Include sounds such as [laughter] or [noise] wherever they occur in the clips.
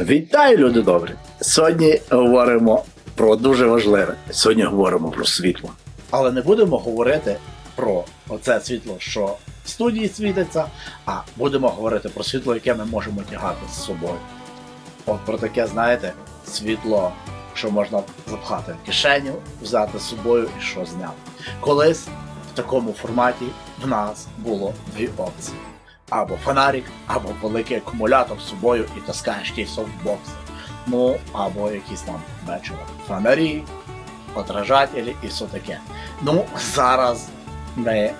Вітаю, люди добрі! Сьогодні говоримо про дуже важливе. Сьогодні говоримо про світло. Але не будемо говорити про оце світло, що в студії світиться, а будемо говорити про світло, яке ми можемо тягати з собою. От про таке, знаєте, світло, що можна запхати в кишеню, взяти з собою і що зняти. Колись в такому форматі в нас було дві опції або фонарик, або великий акумулятор з собою і таскаєш ті софтбокси. Ну, або якісь там бачили фонарі, отражателі і все таке. Ну, зараз ми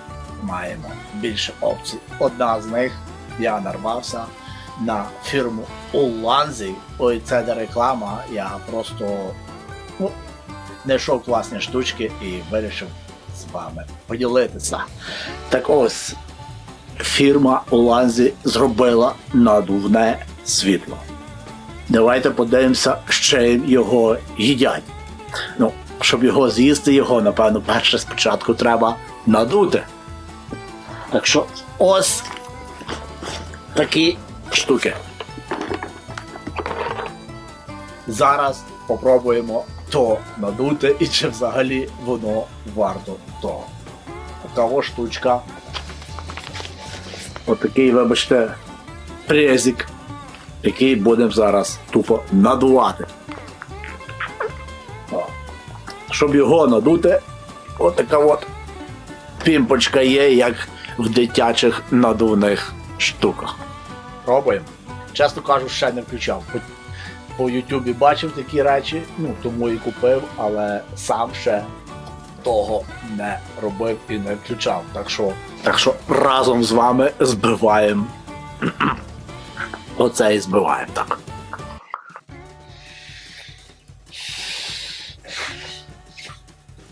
маємо більше опцій. Одна з них я нарвався на фірму Уланзі. Ой, це не реклама. Я просто ну, знайшов класні штучки і вирішив з вами поділитися. Так ось фірма Уланзі зробила надувне світло. Давайте подивимося, з чим його їдять. Ну, щоб його з'їсти, його, напевно, перше спочатку треба надути. Так що ось такі штуки. Зараз попробуємо то надути і чи взагалі воно варто того. Така штучка отакий, вибачте, презик, який будемо зараз тупо надувати. Щоб його надути, отака от пімпочка є, як в дитячих надувних штуках. Пробуємо. Чесно кажу, ще не включав. По Ютубі бачив такі речі, ну тому і купив, але сам ще того не робив і не включав. Так що, так що разом з вами збиваємо. Оце і збиваємо так.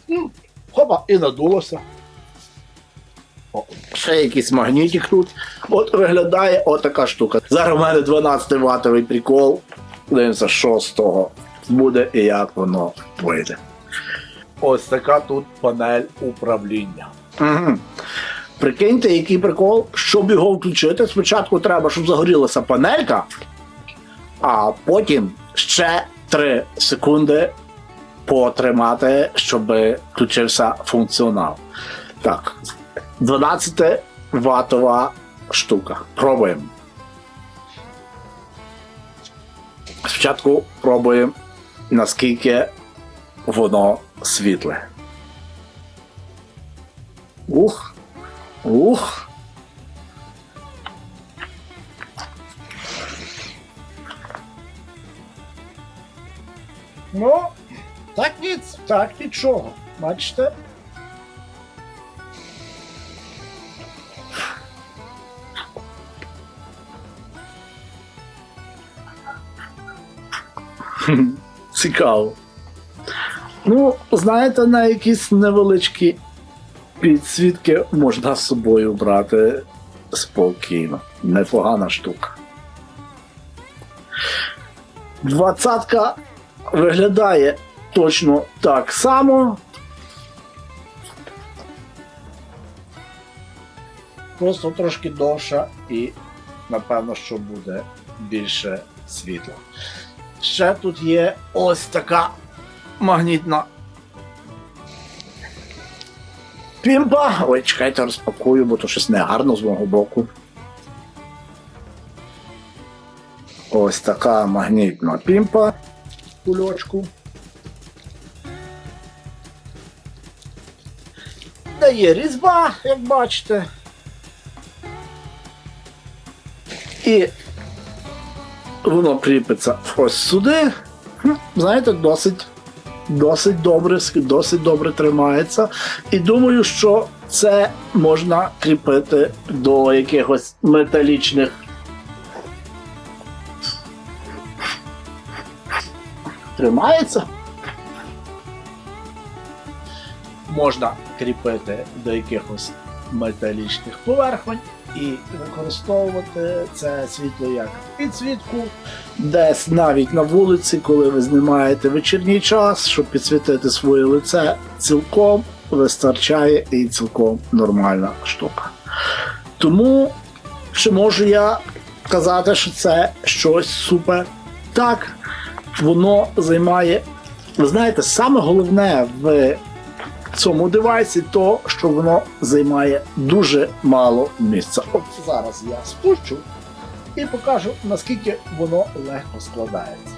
Ну, Хопа, і надулося. О, ще якийсь магнітик тут. От виглядає отака штука. Зараз у мене 12 ватовий прикол. Дивимося, що з того буде і як воно вийде. Ось така тут панель управління. Угу. Прикиньте, який прикол, щоб його включити, спочатку треба, щоб загорілася панелька, а потім ще 3 секунди потримати, щоб включився функціонал. Так, 12 ватова штука. Пробуємо. Спочатку пробуємо, наскільки воно світле. Ух. Ух. Ну, так ніц, так нічого. Бачите? Цікаво. Ну, знаєте, на якісь невеличкі підсвітки можна з собою брати спокійно. Непогана штука. Двадцятка виглядає точно так само. Просто трошки довша і, напевно, що буде більше світла. Ще тут є ось така магнітна пімпа. Ой, чекайте, розпакую, бо то щось негарно з мого боку. Ось така магнітна пімпа кульочку. Де є різьба, як бачите. І воно кріпиться ось сюди. Знаєте, досить досить добре, досить добре тримається. І думаю, що це можна кріпити до якихось металічних. Тримається. Можна кріпити до якихось металічних поверхонь і використовувати це світло як підсвітку, десь навіть на вулиці, коли ви знімаєте вечірній час, щоб підсвітити своє лице, цілком вистачає і цілком нормальна штука. Тому чи можу я казати, що це щось супер Так, воно займає. Ви знаєте, саме головне в цьому девайсі то, що воно займає дуже мало місця. От зараз я спущу і покажу, наскільки воно легко складається.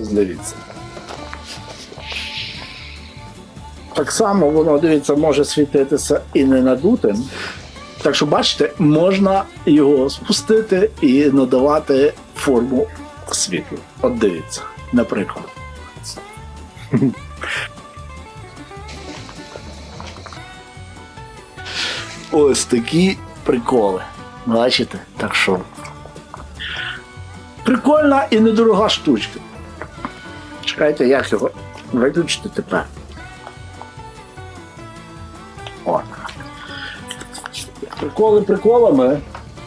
Ось дивіться. Так само воно, дивіться, може світитися і не надутим. Так що, бачите, можна його спустити і надавати форму світлу. От дивіться, наприклад. Ось такі приколи. Бачите? Так що. Прикольна і недорога штучка. Чекайте, як його виключити тепер. О. Приколи приколами,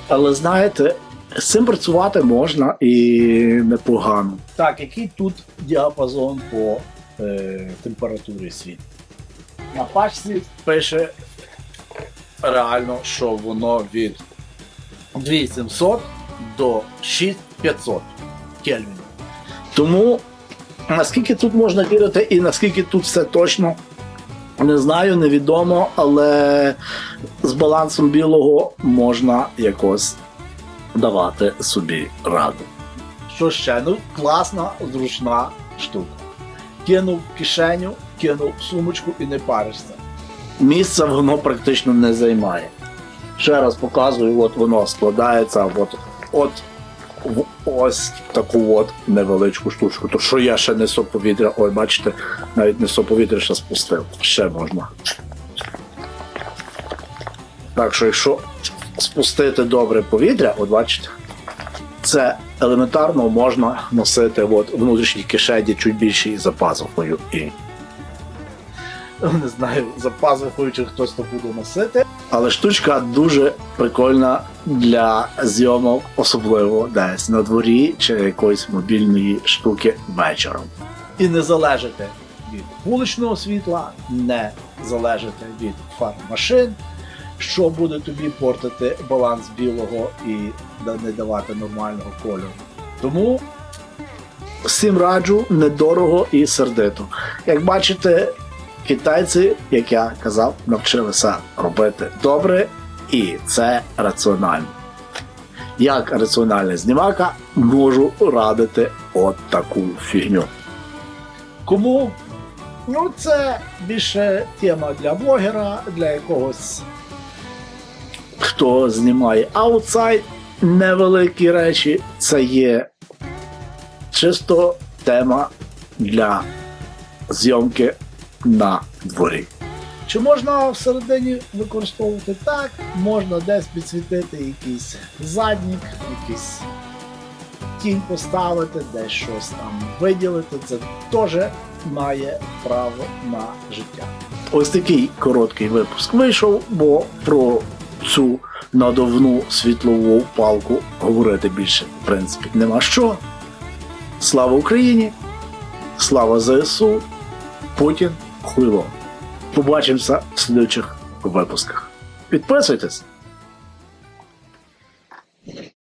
але знаєте, з цим працювати можна і непогано. Так, який тут діапазон по е, температурі світла? На пачці пише реально, що воно від 2700 до 6500 кельвінів. Тому наскільки тут можна вірити і наскільки тут все точно, не знаю, невідомо, але з балансом білого можна якось давати собі раду. Що ще? Ну, класна, зручна штука. Кинув в кишеню, кинув в сумочку і не паришся. Місця воно практично не займає. Ще раз показую, от воно складається от, от в ось таку от невеличку штучку. То що я ще несу повітря, ой, бачите, навіть несу повітря ще спустив. Ще можна. Так що, якщо спустити добре повітря, от бачите, це елементарно можна носити от, внутрішній кишені чуть більше і за пазухою. І [laughs] не знаю, за пазухою чи хтось то буде носити. Але штучка дуже прикольна для зйомок, особливо десь на дворі чи якоїсь мобільної штуки вечором. І не залежите від вуличного світла, не залежите від фар машин, що буде тобі портити баланс білого і не давати нормального кольору. Тому всім раджу недорого і сердито. Як бачите, китайці, як я казав, навчилися робити добре, і це раціонально. Як раціональний знімака можу радити от таку фігню. Кому? Ну, це більше тема для блогера, для якогось, хто знімає аутсайд, невеликі речі. Це є чисто тема для зйомки на дворі. Чи можна всередині використовувати так? Можна десь підсвітити якийсь заднік, якийсь тінь поставити, десь щось там виділити. Це теж має право на життя. Ось такий короткий випуск вийшов, бо про цю надувну світлову палку говорити більше, в принципі, нема що. Слава Україні! Слава ЗСУ! Путін хуйло. Побачимося в слідуючих випусках. Підписуйтесь!